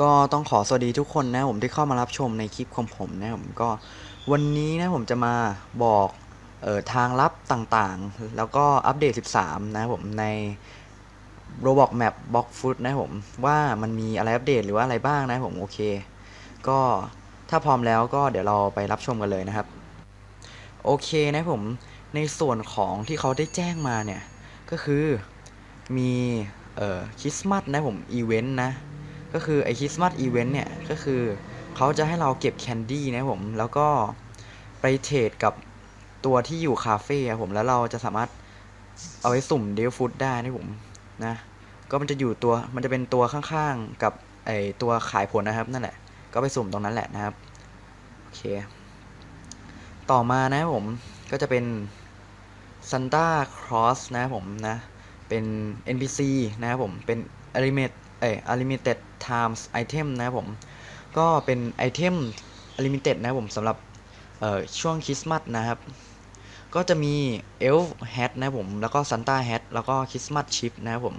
ก็ต้องขอสวัสดีทุกคนนะผมที่เข้ามารับชมในคลิปของผมนะผมก็วันนี้นะผมจะมาบอกออทางลับต่างๆ แล้วก็อัปเดต 13 นะผมใน Roblox Map Box Food นะผมว่ามันมีอะไรอัปเดตหรือว่าอะไรบ้างนะผมโอเค ก็ถ้าพร้อมแล้วก็เดี๋ยวเราไปรับชมกันเลยนะครับ โอเคนะผมในส่วนของที่เขาได้แจ้งมาเนี่ย ก็คือมีคริสต์มาสนะผมอีเวนต์นะ ก็คือไอคริสต์มาสอีเวนต์เนี่ย ก็คือเขาจะให้เราเก็บแคนดี้นะผม แล้วก็ไปเทรดกับตัวที่อยู่คาเฟ่อะผม แล้วเราจะสามารถเอาไว้สุ่มเดลฟูดได้นะผมนะ ก็มันจะอยู่ตัว มันจะเป็นตัวข้างๆกับไอตัวขายผลนะครับนั่นแหละ ก็ไปสุ่มตรงนั้นแหละนะครับ โอเค ต่อมานะผม ก็จะเป็น Santa Cross นะครับผมนะ เป็น NPC นะครับผม เป็น Unlimited เอ้ย Unlimited Times Item นะครับผม ก็เป็นไอเทม Limited นะครับผมสำหรับช่วงคริสต์มาสนะครับ ก็จะมี Elf Hat นะครับผม แล้วก็ Santa Hat แล้วก็คริสต์มาสชิปนะครับผม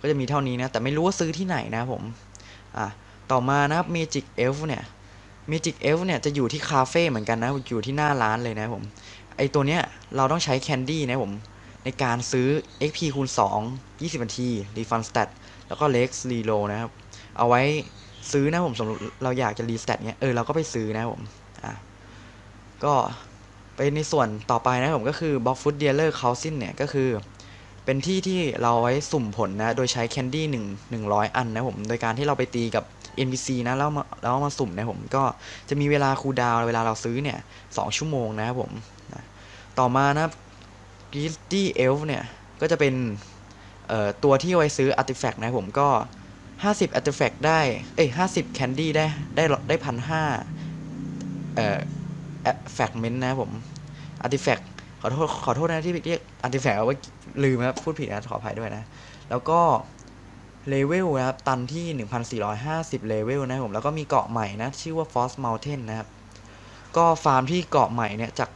ก็จะมีเท่านี้นะ แต่ไม่รู้ว่าซื้อที่ไหนนะครับผม อะ ต่อมานะครับ Magic Elf เนี่ย Magic Elf เนี่ยจะอยู่ที่คาเฟ่เหมือนกันนะ อยู่ที่หน้าร้านเลยนะครับผม ไอตัวเนี้ยเราต้องใช้แคนดี้นะครับผมในการซื้อ XP คูณ 2 20นาที Refund Stat แล้วก็ Lex Reload นะครับ เอาไว้ซื้อนะผมสมมติเราอยากจะรีส t ต t เนี้ยเออเราก็ไปซื้อนะผมอะก็ไปในส่วนต่อไปนะผมก็คือ Box Food Dealer Cousin เนี่ยก็คือเป็นที่ที่เราไว้สุ่มผลนะโดยใช้แคนดี้หนึ่งหนึ่งร้อยอันนะผมโดยการที่เราไปตีกับ NPC นะแล้วมาแล้วมาสุ่มนะผมก็จะมีเวลาคูดาวเวลาเราซื้อเนี่ยสองชั่วโมงนะครับผมนะต่อมานะครับ g r i z z y Elf เนี่ยก็จะเป็นเอ่อตัวที่ไว้ซื้อ Artifact นะครับผมก็ 50 Artifact ได้ เอ้ย50 Candy ได้ ได้ ได้พันห้าเอ่อ Fragment นะผม Artifact ขอโทษ ขอโทษนะที่เรียก Artifact เอาไว้ลืมนะครับ พูดผิดนะ ขออภัยด้วยนะ แล้วก็เลเวลนะครับ ตันที่ 1450 เลเวลนะครับผม แล้วก็มีเกาะใหม่นะ ชื่อว่า Frost Mountain นะครับ ก็ฟาร์มที่เกาะใหม่เนี่ยจาก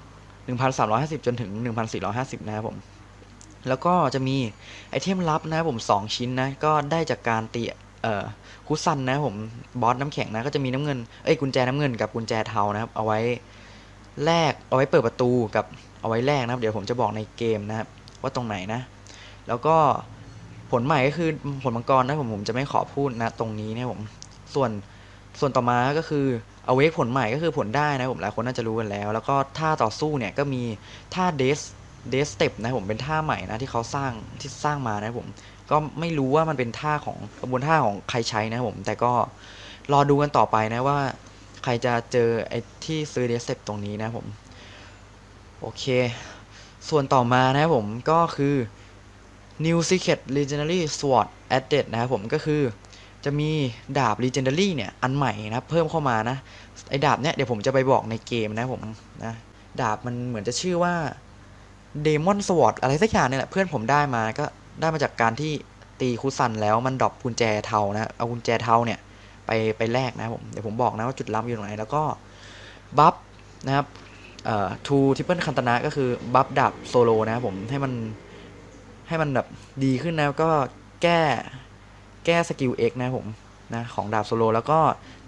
1,350 จนถึง 1,450 นะครับผมแล้วก็จะมีไอเทมลับนะครับผม 2 ชิ้นนะ ก็ได้จากการตี เอ่อคุซันนะผมบอสน้ำแข็งนะก็จะมีน้ำเงินเอ้ยกุญแจน้ำเงินกับกุญแจเทานะครับ เอาไว้แลกเอาไว้เปิดประตูกับเอาไว้แลกนะครับ เดี๋ยวผมจะบอกในเกมนะครับ ว่าตรงไหนนะ แล้วก็ผลใหม่ก็คือผลมังกรนะผมผมจะไม่ขอพูดนะ ตรงนี้นะผมส่วนส่วนต่อมาก็คือเอาเวกผลใหม่ก็คือผลได้นะผมหลายคนน่าจะรู้กันแล้ว แล้วก็ท่าต่อสู้เนี่ยก็มีท่าเดสเดสเต็ปนะผมเป็นท่าใหม่นะที่เขาสร้างที่สร้างมานะผม ก็ไม่รู้ว่ามันเป็นท่าของกระบวนท่าของใครใช้นะผม แต่ก็รอดูกันต่อไปนะว่า ใครจะเจอไอ้ที่ซื้อเดสเต็ปตรงนี้นะผม โอเค ส่วนต่อมานะครับผมก็คือ New Secret Legendary Sword Added นะครับผมก็คือจะมีดาบ Legendary เนี่ย อันใหม่นะเพิ่มเข้ามานะ ไอ้ดาบเนี่ยเดี๋ยวผมจะไปบอกในเกมนะผมนะดาบมันเหมือนจะชื่อว่า Demon Sword อะไรสักอย่างเนี่ยแหละเพื่อนผมได้มาก็ ได้มาจากการที่ตีคุซันแล้วมันดรอปกุญแจเทานะเอากุญแจเทาเนี่ยไปไปแลกนะผมเดี๋ยวผมบอกนะว่าจุดลับอยู่ตรงไหนแล้วก็บัฟนะครับเอ่อทูทิปเปิลคันตนะก็คือบัฟดาบโซโลนะครับผมให้มันให้มันแบบดีขึ้นนะก็แก้แก้สกิล X นะครับผมนะของดาบโซโลแล้วก็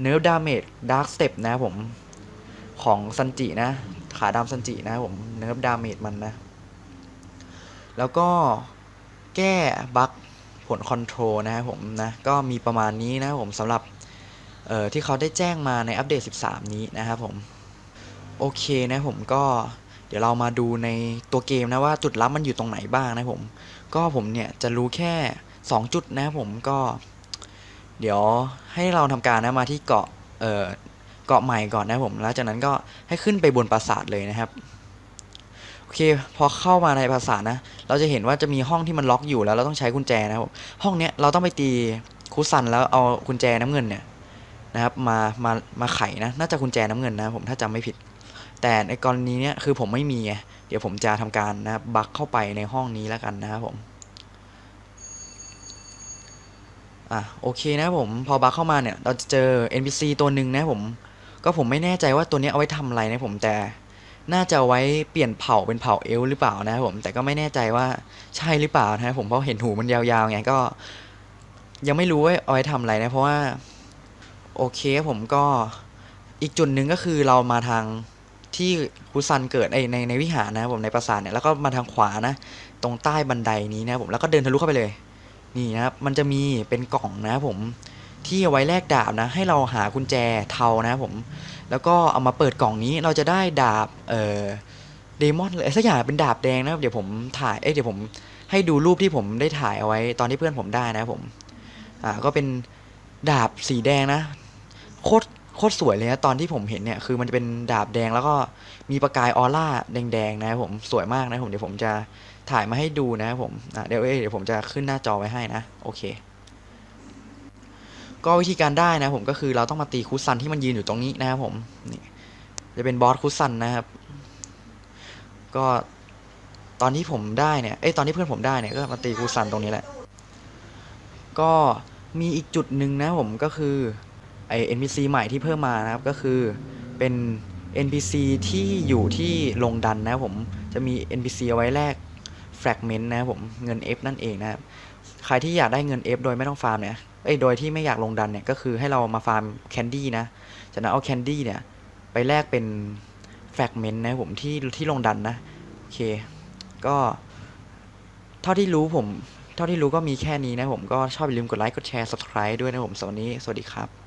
เนิร์ฟดาเมจดาร์ s สเต็ปนะผมของซันจินะ ขาดำซันจินะผมเนิร์ฟดาเมจมันนะ แล้วก็ แก้บั๊กผลคอนโทรลนะครับผมนะก็มีประมาณนี้นะครับผมสำหรับที่เขาได้แจ้งมาในอัปเดต 13 นี้นะครับผม โอเคนะผมก็เดี๋ยวเรามาดูในตัวเกมนะว่าจุดลับมันอยู่ตรงไหนบ้างนะผม ก็ผมเนี่ยจะรู้แค่ 2 จุดนะผมก็ เดี๋ยวให้เราทำการนะมาที่เกาะเกาะใหม่ก่อนนะผมแล้วจากนั้นก็ให้ขึ้นไปบนปราสาทเลยนะครับ เคพอเข้ามาในปราสาทนะ เราจะเห็นว่าจะมีห้องที่มันล็อกอยู่แล้วเราต้องใช้กุญแจนะครับห้องเนี้ยเราต้องไปตีคุซันแล้วเอากุญแจน้ำเงินเนี่ยนะครับมามามาไขนะน่าจะกุญแจน้ำเงินนะผมถ้าจำไม่ผิด แต่ในกรณีเนี้ยคือผมไม่มีไงเดี๋ยวผมจะทำการนะครับบักเข้าไปในห้องนี้แล้วกันนะครับผมอะโอเคนะผมพอบักเข้ามาเนี่ยเราจะเจอ NPC ตัวหนึ่งนะผมก็ผมไม่แน่ใจว่าตัวนี้เอาไว้ทำอะไรนะผมแต่ น่าจะไว้เปลี่ยนเผ่าเป็นเผ่าเอลหรือเปล่านะครับผมแต่ก็ไม่แน่ใจว่าใช่หรือเปล่านะครับผมเพราะเห็นหูมันยาวๆไงก็ ยังไม่รู้ว่าเอาไว้ทำอะไรนะเพราะว่าโอเคผมก็อีกจุดหนึ่งก็คือเรามาทางที่คุซันเกิดไอในในวิหารนะครับผมในปราสาทเนี่ยแล้วก็มาทางขวานะ ตรงใต้บันไดนี้นะครับผมแล้วก็เดินทะลุเข้าไปเลย นี่นะครับมันจะมีเป็นกล่องนะครับผม ที่เอาไว้แลกดาบนะให้เราหากุญแจเทานะครับผม แล้วก็เอามาเปิดกล่องนี้เราจะได้ดาบเอ่อเดมอนเลยสักอย่างเป็นดาบแดงนะครับเดี๋ยวผมถ่ายเอ้ยเดี๋ยวผมให้ดูรูปที่ผมได้ถ่ายเอาไว้ตอนที่เพื่อนผมได้นะครับผมอ่าก็เป็นดาบสีแดงนะโคตรโคตรสวยเลยนะตอนที่ผมเห็นเนี่ยคือมันจะเป็นดาบแดงแล้วก็มีประกายออร่าแดงๆนะครับผมสวยมากนะผมเดี๋ยวผมจะถ่ายมาให้ดูนะครับผมอะเดี๋ยวเอ้ยเดี๋ยวผมจะขึ้นหน้าจอไว้ให้นะ โอเค ก็วิธีการได้นะผมก็คือเราต้องมาตีคุซันที่มันยืนอยู่ตรงนี้นะครับผมนี่จะเป็นบอสคุซันนะครับ ก็ตอนที่ผมได้เนี่ยเอ้ยตอนที่เพื่อนผมได้เนี่ยก็มาตีคุซันตรงนี้แหละ ก็มีอีกจุดหนึ่งนะผมก็คือไอ NPC ใหม่ที่เพิ่มมานะครับก็คือเป็น NPC ที่อยู่ที่ลงดันนะครับผมจะมี NPC เอาไว้แลก fragment นะครับผมเงิน F นั่นเองนะครับ ใครที่อยากได้เงิน F โดยไม่ต้องฟาร์มเนี่ย เอ้ยโดยที่ไม่อยากลงดันเนี่ยก็คือให้เรามาฟาร์มแคนดี้นะจากนั้นเอาแคนดี้เนี่ยไปแลกเป็นแฟกเมนต์นะผมที่ที่ลงดันนะโอเคก็เท่าที่รู้ผม เท่าที่รู้ก็มีแค่นี้นะผมก็ชอบอย่าลืมกดไลค์กดแชร์ subscribe ด้วยนะผมสำหรับวันนี้ สวัสดีครับ